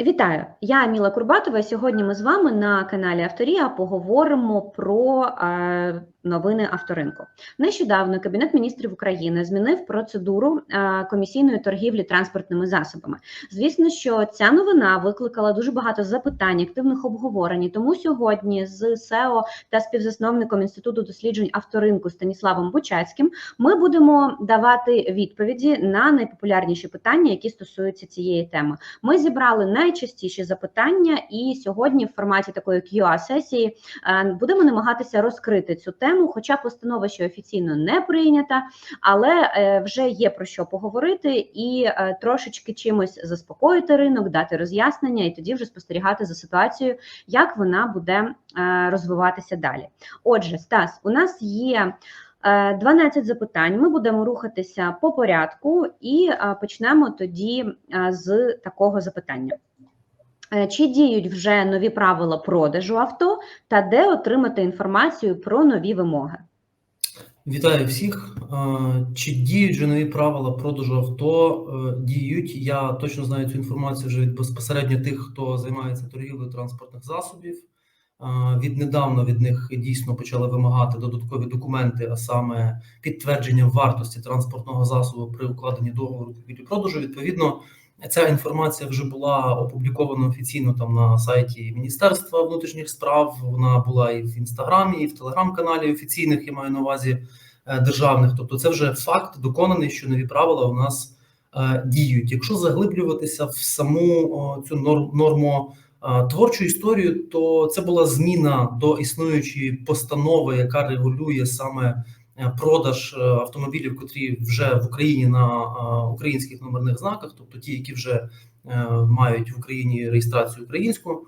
Вітаю, я Міла Курбатова. Сьогодні ми з вами на каналі Авторія поговоримо про е, новини авторинку. Нещодавно Кабінет міністрів України змінив процедуру е, комісійної торгівлі транспортними засобами. Звісно, що ця новина викликала дуже багато запитань, активних обговорень. Тому сьогодні з СЕО та співзасновником інституту досліджень авторинку Станіславом Бучацьким ми будемо давати відповіді на найпопулярніші питання, які стосуються цієї теми. Ми зібрали найчастіші запитання, і сьогодні, в форматі такої qa сесії е, будемо намагатися розкрити цю тему. Хоча постанова ще офіційно не прийнята, але е, вже є про що поговорити і е, трошечки чимось заспокоїти ринок, дати роз'яснення, і тоді вже спостерігати за ситуацією, як вона буде розвиватися далі. Отже, Стас, у нас є. 12 запитань. Ми будемо рухатися по порядку і почнемо тоді з такого запитання. Е, чи діють вже нові правила продажу авто та де отримати інформацію про нові вимоги? Вітаю всіх. Е, чи діють вже нові правила продажу авто? Е, діють. Я точно знаю цю інформацію вже від безпосередньо тих, хто займається торгівлею транспортних засобів. Віднедавна від них дійсно почали вимагати додаткові документи, а саме підтвердження вартості транспортного засобу при укладенні договору купівлі продажу. Відповідно. Ця інформація вже була опублікована офіційно там на сайті Міністерства внутрішніх справ. Вона була і в інстаграмі, і в телеграм-каналі офіційних я маю на увазі е, державних. Тобто, це вже факт доконаний, що нові правила у нас е, діють. Якщо заглиблюватися в саму цю норму е, творчу історію, то це була зміна до існуючої постанови, яка регулює саме продаж е, автомобілів, котрі вже в Україні на е, українських номерних знаках, тобто ті, які вже мають в Україні реєстрацію українську,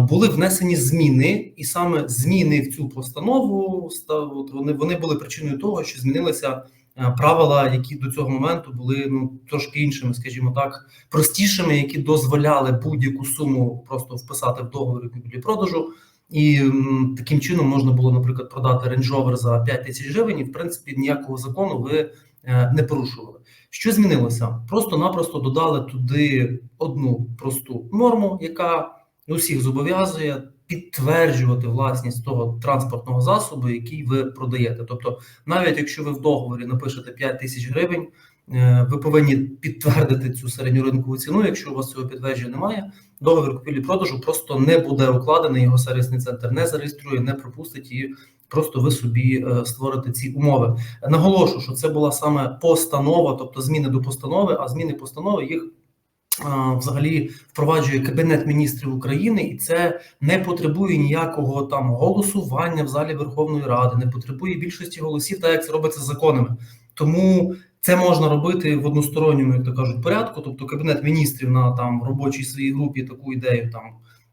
були внесені зміни, і саме зміни в цю постанову вони вони були причиною того, що змінилися правила, які до цього моменту були ну трошки іншими, скажімо так, простішими, які дозволяли будь-яку суму просто вписати в договір купівлі продажу. І таким чином можна було, наприклад, продати Range за 5 тисяч гривень, і в принципі ніякого закону ви е, не порушували. Що змінилося? Просто-напросто додали туди одну просту норму, яка усіх зобов'язує підтверджувати власність того транспортного засобу, який ви продаєте. Тобто, навіть якщо ви в договорі напишете 5 тисяч гривень, ви повинні підтвердити цю середньоринкову ціну. Якщо у вас цього підтвердження немає, договір купівлі продажу просто не буде укладений. Його сервісний центр не зареєструє, не пропустить і просто ви собі е, створите ці умови. Наголошу, що це була саме постанова, тобто зміни до постанови, а зміни постанови їх. Взагалі впроваджує кабінет міністрів України, і це не потребує ніякого там голосування в залі Верховної Ради, не потребує більшості голосів, так як це робиться законами. Тому це можна робити в односторонньому, як то кажуть, порядку. Тобто, кабінет міністрів на там робочій своїй групі таку ідею там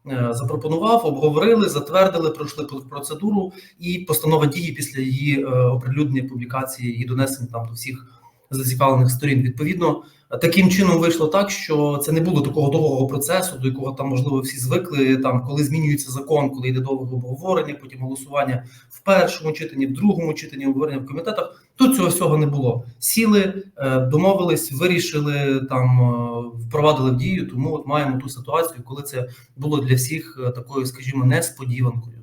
е, запропонував, обговорили, затвердили, пройшли процедуру, і постанова дії після її е, оприлюднення публікації і донесення там до всіх зацікавлених сторін. Відповідно, таким чином вийшло так, що це не було такого довгого процесу, до якого там можливо всі звикли. Там коли змінюється закон, коли йде довге обговорення, потім голосування в першому читанні, в другому читанні, обговорення в комітетах. Тут цього всього не було. Сіли, е, домовились, вирішили там, е, впровадили в дію. Тому от маємо ту ситуацію, коли це було для всіх е, такою, скажімо, несподіванкою.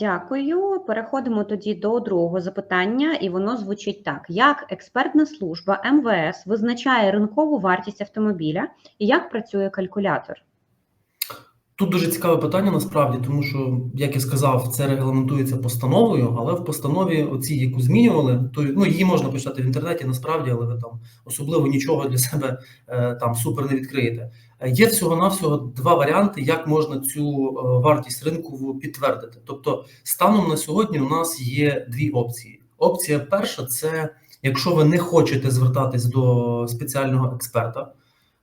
Дякую. Переходимо тоді до другого запитання, і воно звучить так: як експертна служба МВС визначає ринкову вартість автомобіля і як працює калькулятор? Тут дуже цікаве питання насправді, тому що, як я сказав, це регламентується постановою, але в постанові, оці, яку змінювали, то ну її можна почитати в інтернеті, насправді, але ви там особливо нічого для себе е, там супер не відкриєте. Є всього-навсього два варіанти, як можна цю е, вартість ринкову підтвердити. Тобто, станом на сьогодні у нас є дві опції. Опція перша це якщо ви не хочете звертатись до спеціального експерта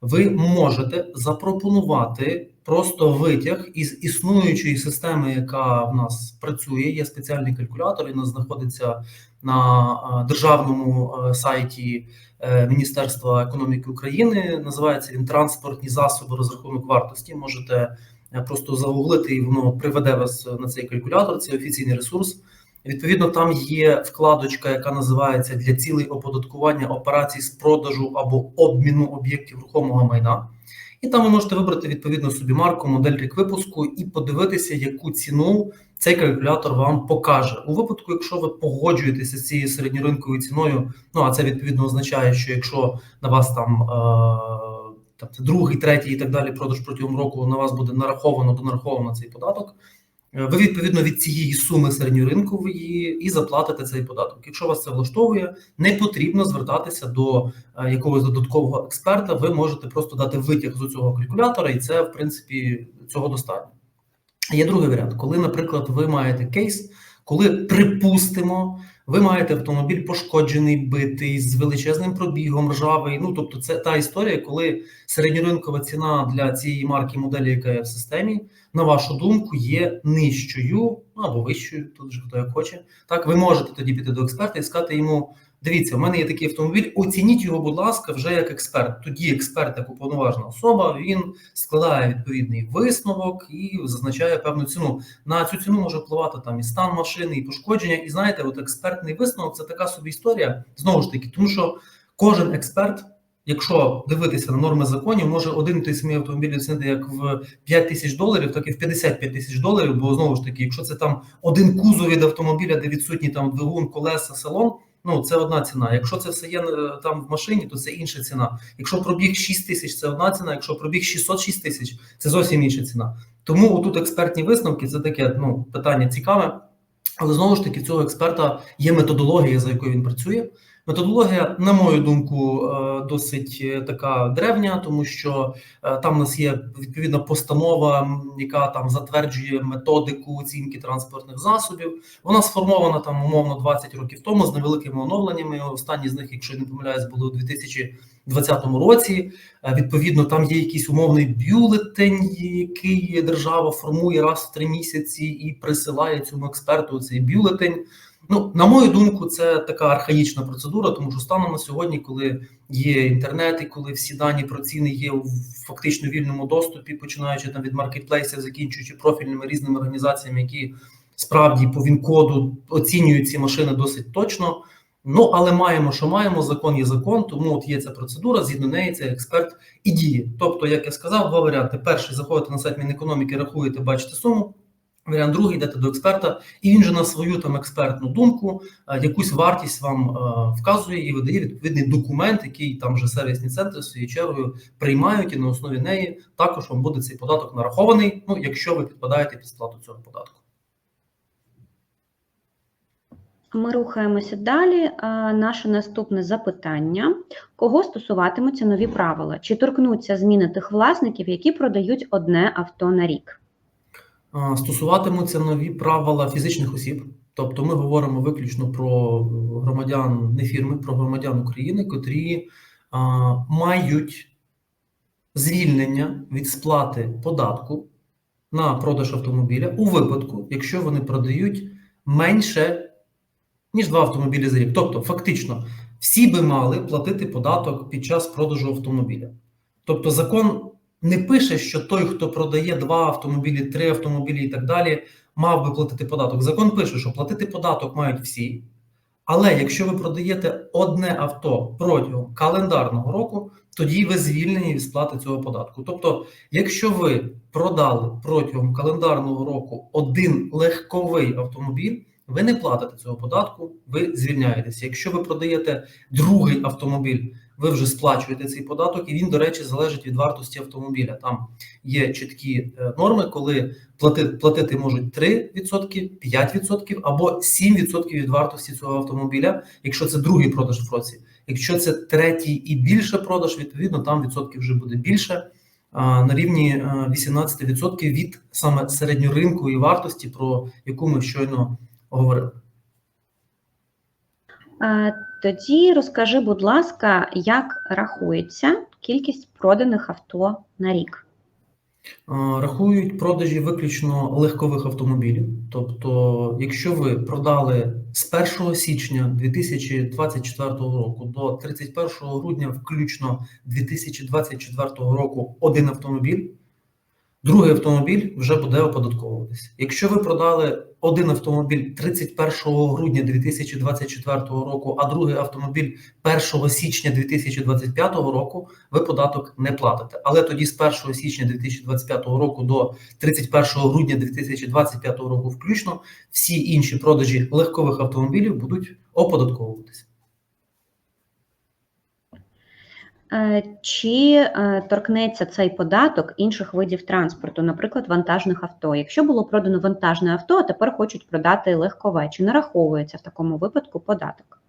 ви можете запропонувати просто витяг із існуючої системи, яка в нас працює. Є спеціальний калькулятор, він знаходиться на державному сайті е, Міністерства економіки України. Називається він транспортні засоби розрахунок вартості. Можете е, просто загуглити, і воно приведе вас на цей калькулятор. Це офіційний ресурс. Відповідно, там є вкладочка, яка називається для цілей оподаткування операцій з продажу або обміну об'єктів рухомого майна. І там ви можете вибрати відповідно собі марку, модель рік випуску і подивитися, яку ціну цей калькулятор вам покаже. У випадку, якщо ви погоджуєтеся з цією середньоринковою ціною, ну а це відповідно означає, що якщо на вас там. Тобто другий, третій і так далі продаж протягом року на вас буде нараховано донараховано цей податок. Е, Ви відповідно від цієї суми середньоринкової і заплатите цей податок. Якщо вас це влаштовує, не потрібно звертатися до е, якогось додаткового експерта. Ви можете просто дати витяг з цього калькулятора, і це в принципі цього достатньо. Є другий варіант, коли, наприклад, ви маєте кейс, коли припустимо, ви маєте автомобіль пошкоджений, битий з величезним пробігом, ржавий. Ну тобто, це та історія, коли середньоринкова ціна для цієї марки моделі, яка є в системі, на вашу думку, є нижчою або вищою, тут же хто як хоче. Так, ви можете тоді піти до експерта і сказати йому: дивіться, у мене є такий автомобіль, оцініть його, будь ласка, вже як експерт. Тоді експерт, як уповноважена особа, він складає відповідний висновок і зазначає певну ціну. На цю ціну може впливати там і стан машини, і пошкодження. І знаєте, от експертний висновок це така собі історія знову ж таки, тому що кожен експерт. Якщо дивитися на норми законів, може один той самий автомобіль оцінити як в 5 тисяч доларів, так і в 55 тисяч доларів. Бо знову ж таки, якщо це там один кузов від автомобіля, де відсутній там двигун, колеса, салон, ну це одна ціна. Якщо це все є е, там в машині, то це інша ціна. Якщо пробіг 6 тисяч, це одна ціна. Якщо пробіг 606 тисяч, це зовсім інша ціна. Тому тут експертні висновки це таке ну питання цікаве, але знову ж таки, цього експерта є методологія, за якою він працює. Методологія, на мою думку, е, досить е, така древня, тому що е, там у нас є відповідна постанова, яка там затверджує методику оцінки транспортних засобів. Вона сформована там умовно 20 років тому з невеликими оновленнями. Останні з них, якщо я не помиляюсь, були у 2020 році. Відповідно, там є якийсь умовний бюлетень, який держава формує раз в три місяці і присилає цьому експерту цей бюлетень. Ну, на мою думку, це така архаїчна процедура, тому що станом на сьогодні, коли є інтернет, і коли всі дані про ціни є в фактично вільному доступі, починаючи там від маркетплейсів, закінчуючи профільними різними організаціями, які справді по він-коду оцінюють ці машини досить точно. Ну, але маємо, що маємо, закон є закон, тому от є ця процедура, згідно неї цей експерт і діє. Тобто, як я сказав, два варіанти: перший заходите на сайт Мінекономіки, рахуєте, бачите суму. Варіант другий йдете до експерта, і він же на свою там експертну думку е, якусь вартість вам е, вказує і видає відповідний документ, який там вже сервісні центри своєю чергою приймають, і на основі неї також вам буде цей податок нарахований. Ну, якщо ви підпадаєте під сплату цього податку. Ми рухаємося далі. Е, Наше наступне запитання: кого стосуватимуться нові правила? Чи торкнуться зміни тих власників, які продають одне авто на рік? Стосуватимуться нові правила фізичних осіб, тобто ми говоримо виключно про громадян не фірми, про громадян України, котрі а, мають звільнення від сплати податку на продаж автомобіля у випадку, якщо вони продають менше ніж два автомобілі за рік. Тобто, фактично, всі би мали платити податок під час продажу автомобіля. Тобто, закон не пише, що той, хто продає два автомобілі, три автомобілі і так далі, мав би платити податок. Закон пише, що платити податок мають всі. Але якщо ви продаєте одне авто протягом календарного року, тоді ви звільнені від сплати цього податку. Тобто, якщо ви продали протягом календарного року один легковий автомобіль, ви не платите цього податку, ви звільняєтеся. Якщо ви продаєте другий автомобіль, ви вже сплачуєте цей податок, і він, до речі, залежить від вартості автомобіля. Там є чіткі е, норми, коли платити, платити можуть 3%, 5% або 7% від вартості цього автомобіля, якщо це другий продаж в році. Якщо це третій і більше продаж, відповідно там відсотків вже буде більше. На рівні е, 18% від саме середньоринкової вартості, про яку ми щойно говорили. Тоді розкажи, будь ласка, як рахується кількість проданих авто на рік? Рахують продажі виключно легкових автомобілів. Тобто, якщо ви продали з 1 січня 2024 року до 31 грудня, включно 2024 року, один автомобіль, другий автомобіль вже буде оподатковуватися. Якщо ви продали один автомобіль 31 грудня 2024 року, а другий автомобіль 1 січня 2025 року, ви податок не платите. Але тоді з 1 січня 2025 року до 31 грудня 2025 року, включно, всі інші продажі легкових автомобілів будуть оподатковуватися. Е, Чи е, торкнеться цей податок інших видів транспорту, наприклад, вантажних авто? Якщо було продано вантажне авто, а тепер хочуть продати легкове, чи нараховується в такому випадку податок?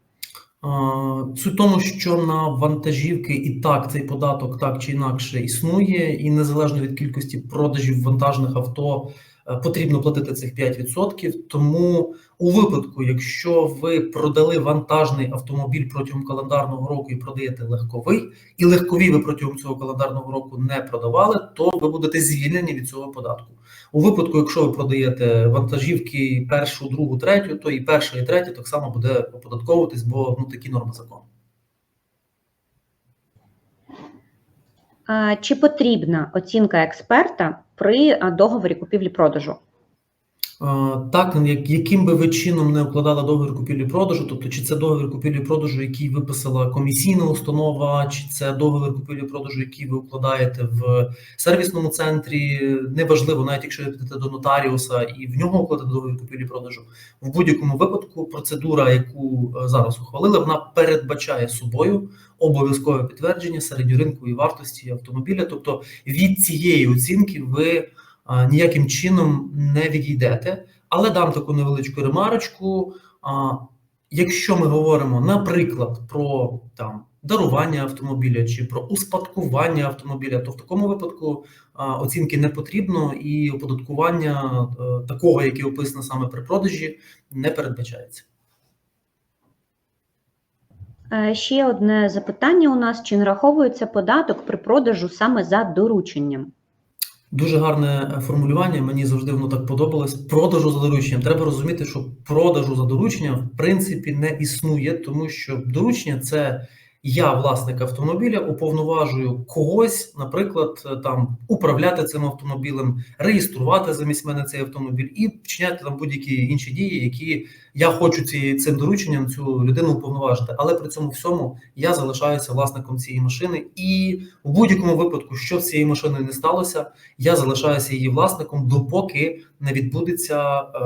А, Суть тому, що на вантажівки і так цей податок так чи інакше існує, і незалежно від кількості продажів вантажних авто е, потрібно платити цих 5%. Тому у випадку, якщо ви продали вантажний автомобіль протягом календарного року і продаєте легковий, і легкові ви протягом цього календарного року не продавали, то ви будете звільнені від цього податку. У випадку, якщо ви продаєте вантажівки першу, другу, третю, то і перша, і третя так само буде оподатковуватись, бо ну такі норми закону. Е, Чи потрібна оцінка експерта при е, договорі купівлі-продажу? Е, Так, яким би ви чином не укладали договір купівлі-продажу, тобто чи це договір купівлі-продажу, який виписала комісійна установа, чи це договір купівлі-продажу, який ви укладаєте в сервісному центрі, неважливо, навіть якщо ви підете до нотаріуса і в нього укладете договір купівлі-продажу, в будь-якому випадку процедура, яку е, зараз ухвалили, вона передбачає собою обов'язкове підтвердження середньоринкової вартості автомобіля. Тобто від цієї оцінки ви ніяким чином не відійдете. Але дам таку невеличку ремарочку. А, Якщо ми говоримо, наприклад, про там дарування автомобіля чи про успадкування автомобіля, то в такому випадку оцінки не потрібно, і оподаткування е, такого, яке описано саме при продажі, не передбачається. Е, Ще одне запитання у нас: чи нараховується податок при продажу саме за дорученням? Дуже гарне е, формулювання. Мені завжди воно так подобалось. Продажу за дорученням. Треба розуміти, що продажу за дорученням в принципі не існує, тому що доручення це я, власник автомобіля, уповноважую когось, наприклад, е, там управляти цим автомобілем, реєструвати замість мене цей автомобіль і вчиняти там будь-які інші дії, які я хочу ці, цим дорученням цю людину уповноважити. Але при цьому всьому я залишаюся власником цієї машини, і в будь-якому випадку, що з цією машиною не сталося, я залишаюся її власником, допоки не відбудеться е,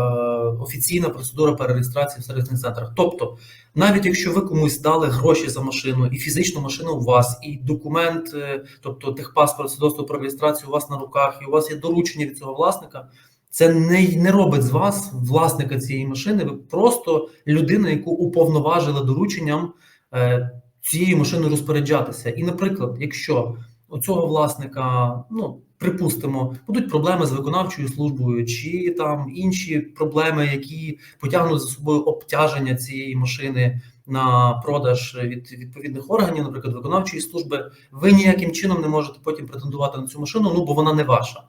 офіційна процедура перереєстрації в сервісних центрах. Тобто, навіть якщо ви комусь дали гроші за машину, і фізичну машину у вас, і документ, е, тобто техпаспорт, свідоцтво про реєстрацію у вас на руках, і у вас є доручення від цього власника. Це не, не робить з вас власника цієї машини. Ви просто людина, яку уповноважили дорученням е, цією машиною розпоряджатися. І, наприклад, якщо у цього власника, ну припустимо, будуть проблеми з виконавчою службою, чи там інші проблеми, які потягнуть за собою обтяження цієї машини на продаж від відповідних органів, наприклад, виконавчої служби, ви ніяким чином не можете потім претендувати на цю машину, ну бо вона не ваша.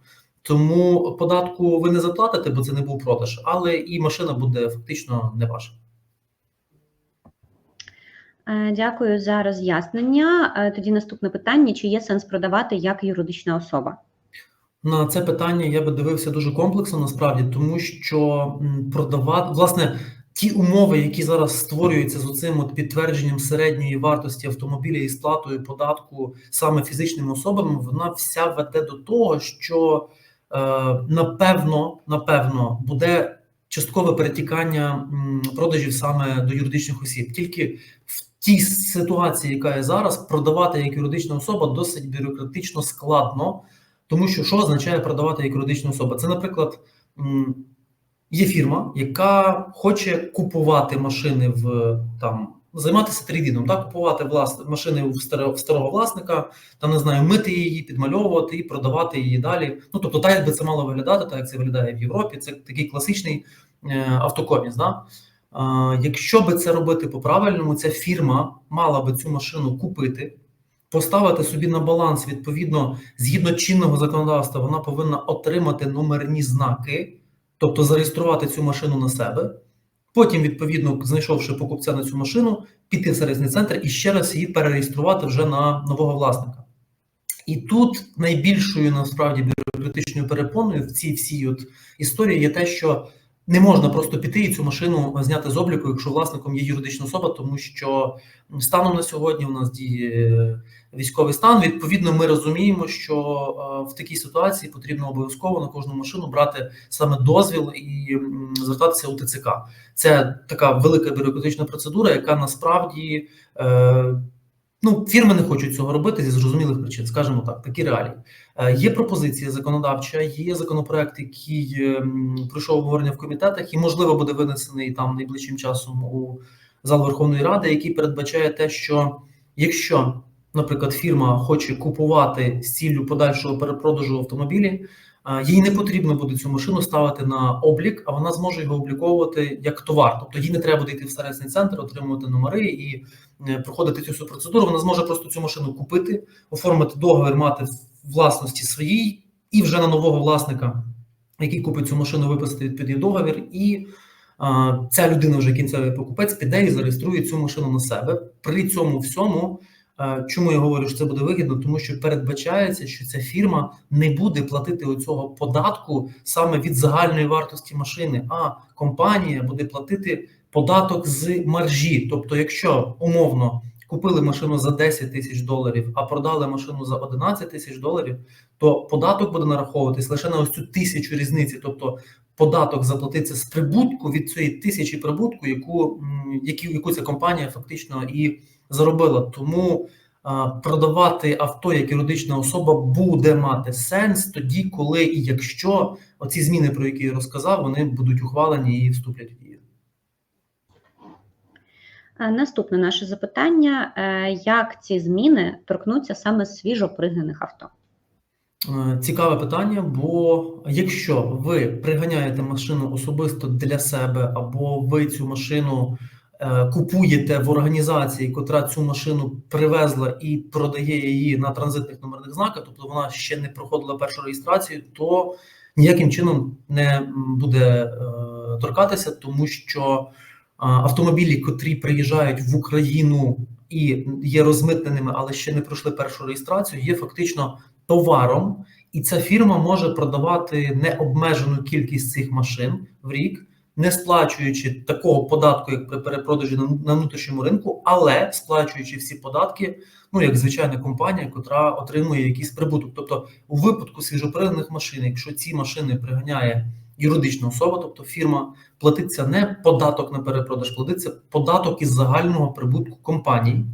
Тому податку ви не заплатите, бо це не був продаж, але і машина буде фактично не ваша. Е, Дякую за роз'яснення. Е, Тоді наступне питання: чи є сенс продавати як юридична особа? На це питання я би дивився дуже комплексно насправді, тому що продавати власне ті умови, які зараз створюються з оцим от підтвердженням середньої вартості автомобіля і сплатою податку саме фізичними особами, вона вся веде до того, що напевно, напевно, буде часткове перетікання продажів саме до юридичних осіб. Тільки в тій ситуації, яка є зараз, продавати як юридична особа досить бюрократично складно. Тому що що означає продавати як юридична особа? Це, наприклад, є фірма, яка хоче купувати машини в там. Займатися трейдингом, так, купувати власне машини в старого, власника, там не знаю, мити її, підмальовувати і продавати її далі. Ну тобто, так як би це мало виглядати, так як це виглядає в Європі. Це такий класичний е, автокоміс. Да? Якщо би це робити по-правильному, ця фірма мала би цю машину купити, поставити собі на баланс відповідно згідно чинного законодавства, вона повинна отримати номерні знаки, тобто зареєструвати цю машину на себе. Потім, відповідно, знайшовши покупця на цю машину, піти в сервісний центр і ще раз її перереєструвати вже на нового власника. І тут найбільшою насправді бюрократичною перепоною в цій всій от історії є те, що не можна просто піти і цю машину зняти з обліку, якщо власником є юридична особа, тому що станом на сьогодні у нас діє військовий стан. Відповідно, ми розуміємо, що е, в такій ситуації потрібно обов'язково на кожну машину брати саме дозвіл і звертатися у ТЦК. Це така велика бюрократична процедура, яка насправді е, ну фірми не хочуть цього робити зі зрозумілих причин, скажімо так, такі реалії. Е, Є пропозиція законодавча, є законопроект, який ем, пройшов обговорення в комітетах, і можливо буде винесений там найближчим часом у зал Верховної Ради, який передбачає те, що якщо, наприклад, фірма хоче купувати з ціллю подальшого перепродажу автомобілі, їй не потрібно буде цю машину ставити на облік, а вона зможе його обліковувати як товар. Тобто їй не треба буде йти в сервісний центр, отримувати номери і е, проходити цю всю процедуру. Вона зможе просто цю машину купити, оформити договір, мати в власності своїй, і вже на нового власника, який купить цю машину, виписати відповідний договір, і а, ця людина, вже кінцевий покупець, піде і зареєструє цю машину на себе. При цьому всьому, чому я говорю, що це буде вигідно, тому що передбачається, що ця фірма не буде платити оцього податку саме від загальної вартості машини, а компанія буде платити податок з маржі. Тобто, якщо умовно купили машину за 10 тисяч доларів, а продали машину за 11 тисяч доларів, то податок буде нараховуватись лише на ось цю тисячу різниці. Тобто податок заплатиться з прибутку від цієї тисячі прибутку, яку, м, які, яку ця компанія фактично і заробила. Тому продавати авто як юридична особа буде мати сенс тоді, коли і якщо оці зміни, про які я розказав, вони будуть ухвалені і вступлять в дію. Наступне наше запитання: Е, як ці зміни торкнуться саме свіжопригнаних авто? Е, Цікаве питання, бо якщо ви приганяєте машину особисто для себе, або ви цю машину купуєте в організації, котра цю машину привезла і продає її на транзитних номерних знаках, тобто вона ще не проходила першу реєстрацію, то ніяким чином не буде е, торкатися, тому що автомобілі, котрі приїжджають в Україну і є розмитненими, але ще не пройшли першу реєстрацію, є фактично товаром, і ця фірма може продавати необмежену кількість цих машин в рік, не сплачуючи такого податку, як при перепродажі на, внутрішньому ринку, але сплачуючи всі податки, ну як звичайна компанія, котра отримує якийсь прибуток. Тобто, у випадку свіжоприданих машин, якщо ці машини приганяє юридична особа, тобто фірма, платиться не податок на перепродаж, платиться податок із загального прибутку компанії.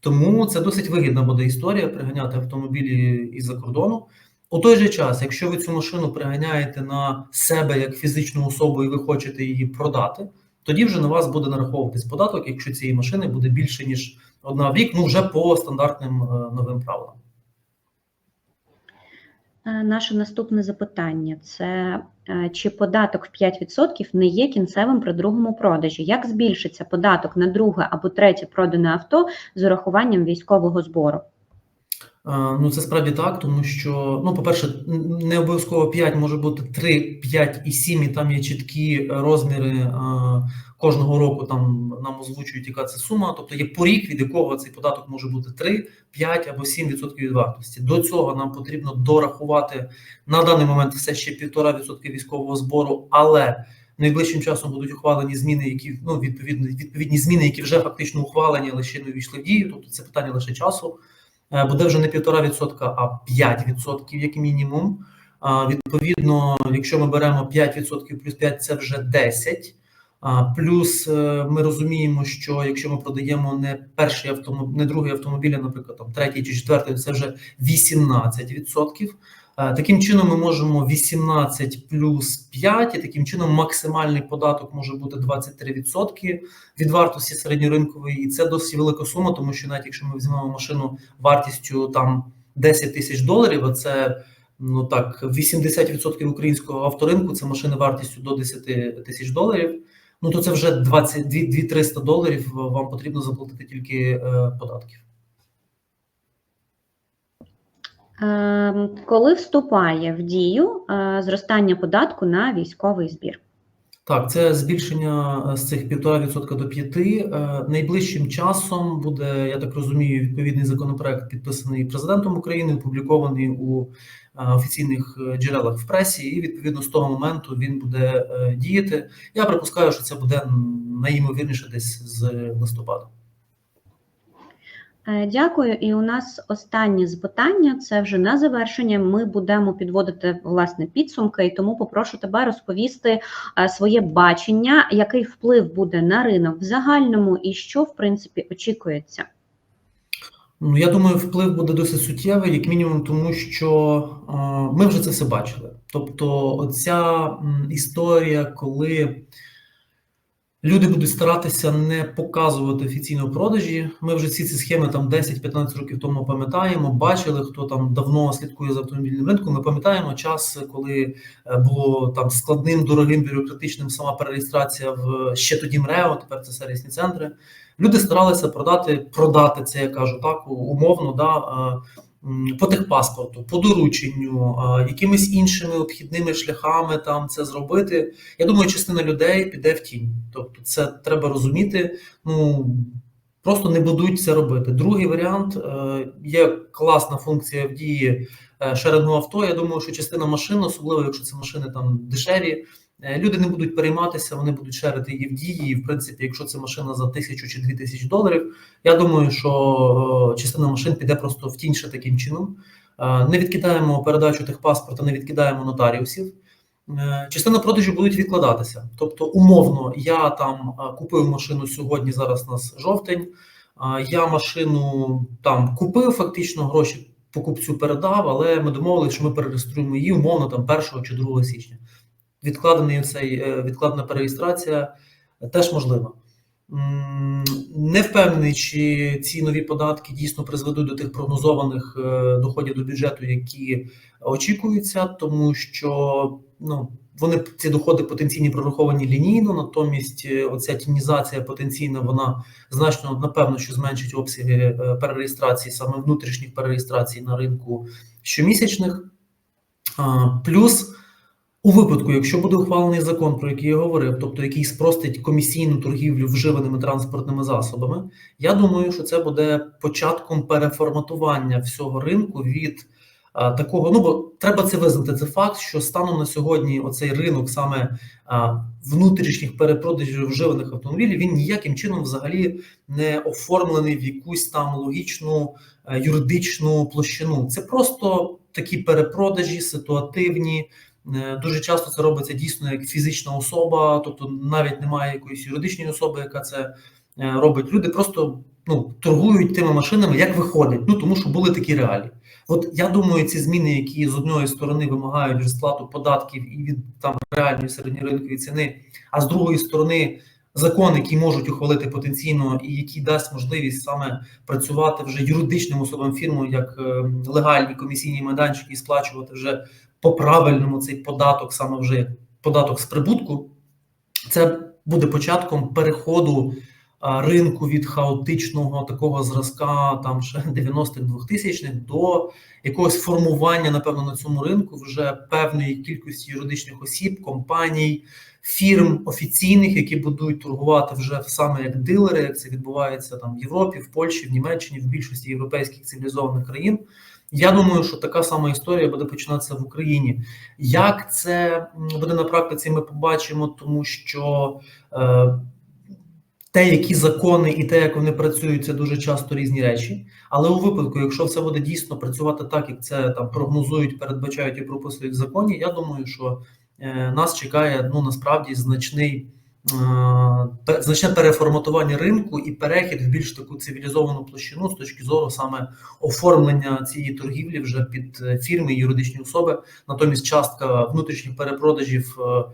Тому це досить вигідна буде історія приганяти автомобілі із-за кордону. У той же час, якщо ви цю машину приганяєте на себе як фізичну особу і ви хочете її продати, тоді вже на вас буде нараховуватись податок, якщо цієї машини буде більше ніж одна в рік, ну вже по стандартним е, новим правилам. Е, Наше наступне запитання це е, чи податок в 5% не є кінцевим при другому продажі? Як збільшиться податок на друге або третє продане авто з урахуванням військового збору? Е, Ну, це справді так, тому що, ну, по-перше, не обов'язково 5, може бути 3, 5 і 7, і там є чіткі розміри е, кожного року. Там нам озвучують, яка це сума. Тобто є порік, від якого цей податок може бути 3, 5 або 7 відсотків від вартості. До цього нам потрібно дорахувати на даний момент все ще 1,5 відсотки військового збору, але найближчим часом будуть ухвалені зміни, які ну відповідно відповідні зміни, які вже фактично ухвалені, але ще не увійшли в дію. Тобто це питання лише часу. Е, буде вже не 1,5%, а 5% як мінімум. Відповідно, якщо ми беремо 5% плюс 5, це вже 10%. Плюс е, ми розуміємо, що якщо ми продаємо не перший автомобіль, не другий автомобіль, а, наприклад, там третій чи четвертий, це вже 18%. Е, Таким чином, ми можемо 18 плюс 5, і таким чином максимальний податок може бути 23% від вартості середньоринкової, і це досить велика сума, тому що навіть якщо ми візьмемо машину вартістю там 10 тисяч доларів, а це ну так 80% українського авторинку це машини вартістю до 10 тисяч доларів. Ну то це вже 22 300 доларів. Вам потрібно заплатити тільки е, податків. Е, Коли вступає в дію е, зростання податку на військовий збір? Так, це збільшення е, з цих 1,5% до 5%. Е, Найближчим часом буде, я так розумію, відповідний законопроект підписаний президентом України, опублікований у офіційних джерелах в пресі, і відповідно з того моменту він буде діяти. Я припускаю, що це буде найімовірніше десь з листопада. Е, Дякую. І у нас останнє запитання. Це вже на завершення. Ми будемо підводити власне підсумки, і тому попрошу тебе розповісти е, своє бачення, який вплив буде на ринок в загальному, і що в принципі очікується. Ну, я думаю, вплив буде досить суттєвий, як мінімум, тому що е, ми вже це все бачили. Тобто, оця історія, коли люди будуть старатися не показувати офіційно продажі. Ми вже всі ці схеми там 10-15 років тому пам'ятаємо, бачили, хто там давно слідкує за автомобільним ринком. Ми пам'ятаємо час, коли е, було там складним, дорогим, бюрократичним сама перереєстрація в ще тоді МРЕО, тепер це сервісні центри. Люди старалися продати, продати це, я кажу так, умовно, да, е, по техпаспорту, по дорученню, якимись іншими обхідними шляхами там це зробити. Я думаю, частина людей піде в тінь. Тобто, це треба розуміти. Ну просто не будуть це робити. Другий варіант е, є класна функція в дії е, авто. Я думаю, що частина машин, особливо якщо це машини там дешеві. Е, Люди не будуть перейматися, вони будуть шерити її в дії. І, в принципі, якщо це машина за тисячу чи дві тисячі доларів, я думаю, що е, частина машин піде просто в тінь ще таким чином. Е, Не відкидаємо передачу техпаспорта, не відкидаємо нотаріусів. Частина продажів будуть відкладатися. Тобто, умовно, я там купив машину сьогодні, зараз у нас жовтень. Я машину там купив, фактично гроші покупцю передав, але ми домовилися, що ми перереєструємо її умовно там 1 чи 2 січня відкладений цей е, відкладена перереєстрація теж можлива. Не впевнений, чи ці нові податки дійсно призведуть до тих прогнозованих е, доходів до бюджету, які очікуються, тому що ну вони ці доходи потенційні прораховані лінійно. Натомість, е, оця тінізація потенційна, вона значно напевно, що зменшить обсяги перереєстрації, саме внутрішніх перереєстрацій на ринку щомісячних. Плюс у випадку, якщо буде ухвалений закон, про який я говорив, тобто який спростить комісійну торгівлю вживаними транспортними засобами, я думаю, що це буде початком переформатування всього ринку від а, такого. Ну бо треба це визнати. Це факт, що станом на сьогодні оцей ринок саме а, внутрішніх перепродажів вживаних автомобілів він ніяким чином взагалі не оформлений в якусь там логічну е, юридичну площину. Це просто такі перепродажі ситуативні. Е, Дуже часто це робиться дійсно як фізична особа, тобто навіть немає якоїсь юридичної особи, яка це е, робить. Люди просто ну, торгують тими машинами, як виходить. Ну тому що були такі реалії. От я думаю, ці зміни, які з одної сторони вимагають розплату податків і від там реальної середньоринкової ціни, а з другої сторони закон, який можуть ухвалити потенційно, і який дасть можливість саме працювати вже юридичним особам фірмою, як е, легальні комісійні майданчики і сплачувати вже по правильному цей податок, саме вже як податок з прибутку, це буде початком переходу ринку від хаотичного такого зразка, там ще 90-х 2000-х, до якогось формування, напевно, на цьому ринку вже певної кількості юридичних осіб, компаній, фірм офіційних, які будуть торгувати вже саме як дилери, як це відбувається там в Європі, в Польщі, в Німеччині, в більшості європейських цивілізованих країн. Я думаю, що така сама історія буде починатися в Україні. Як це буде на практиці, ми побачимо, тому що е, те, які закони і те, як вони працюють, це дуже часто різні речі. Але у випадку, якщо все буде дійсно працювати так, як це там прогнозують, передбачають і прописують в законі, я думаю, що е, нас чекає ну насправді значний. Е, Значне переформатування ринку і перехід в більш таку цивілізовану площину з точки зору саме оформлення цієї торгівлі вже під е, фірми і юридичні особи. Натомість частка внутрішніх перепродажів е,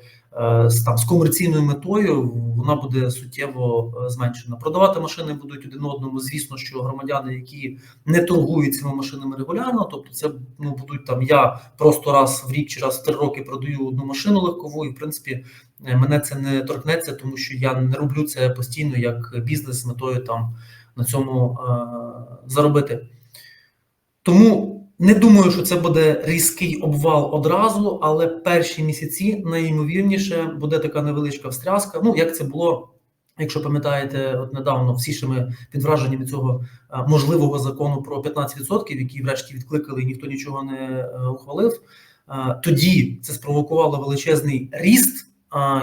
з там з комерційною метою вона буде суттєво зменшена. Продавати машини будуть один одному. Звісно, що громадяни, які не торгують цими машинами регулярно, тобто це ну будуть там. Я просто раз в рік чи раз в три роки продаю одну машину легкову, і в принципі мене це не торкнеться, тому що я не роблю це постійно як бізнес з метою там на цьому е, заробити. Тому Не думаю, що це буде різкий обвал одразу, але перші місяці найімовірніше буде така невеличка встряска. Ну як це було, якщо пам'ятаєте, от недавно всі ще ми під враженням цього е, можливого закону про 15%, який врешті відкликали, і ніхто нічого не е, ухвалив. Е, Тоді це спровокувало величезний ріст е,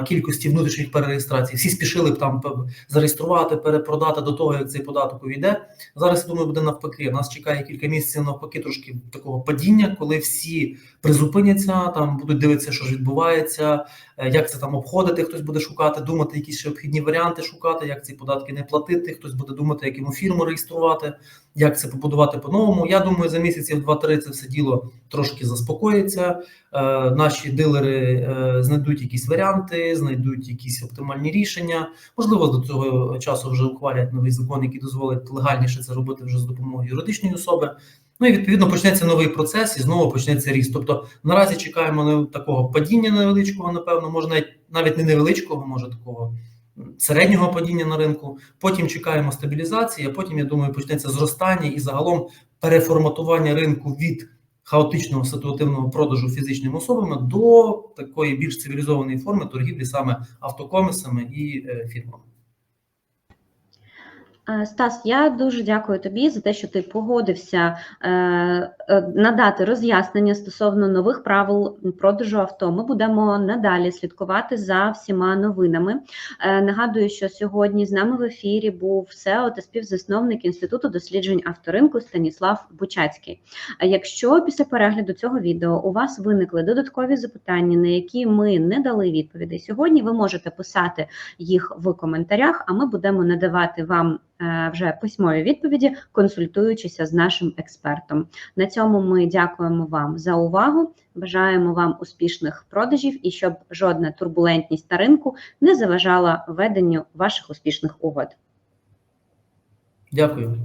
кількості внутрішніх перереєстрацій. Всі спішили б там зареєструвати, перепродати до того, як цей податок увійде. Зараз я думаю, буде навпаки. Нас чекає кілька місяців навпаки, трошки такого падіння, коли всі призупиняться, там будуть дивитися, що ж відбувається, е, як це там обходити. Хтось буде шукати, думати якісь ще обхідні варіанти шукати, як ці податки не платити. Хтось буде думати, як йому фірму реєструвати, як це побудувати по-новому. Я думаю, за місяців 2-3 це все діло трошки заспокоїться. Е, Наші дилери е, знайдуть якісь варіанти, знайдуть якісь оптимальні рішення. Можливо, до цього часу вже ухвалять новий закон, який дозволить легальніше це робити вже з допомогою юридичної особи. Ну і відповідно почнеться новий процес і знову почнеться ріст. Тобто наразі чекаємо не такого падіння невеличкого, напевно, може навіть навіть не невеличкого, може такого середнього падіння на ринку. Потім чекаємо стабілізації, а потім, я думаю, почнеться зростання і загалом переформатування ринку від хаотичного ситуативного продажу фізичними особами до такої більш цивілізованої форми торгівлі саме автокомісами і е, фірмами. Е, Стас, я дуже дякую тобі за те, що ти погодився е, е, надати роз'яснення стосовно нових правил продажу авто. Ми будемо надалі слідкувати за всіма новинами. Нагадую, що сьогодні з нами в ефірі був СЕО та співзасновник Інституту досліджень авторинку Станіслав Бучацький. Якщо після перегляду цього відео у вас виникли додаткові запитання, на які ми не дали відповідей сьогодні, ви можете писати їх в коментарях, а ми будемо надавати вам вже письмові відповіді, консультуючися з нашим експертом. На цьому ми дякуємо вам за увагу. Бажаємо вам успішних продажів і щоб жодна турбулентність на ринку не заважала веденню ваших успішних угод. Дякую.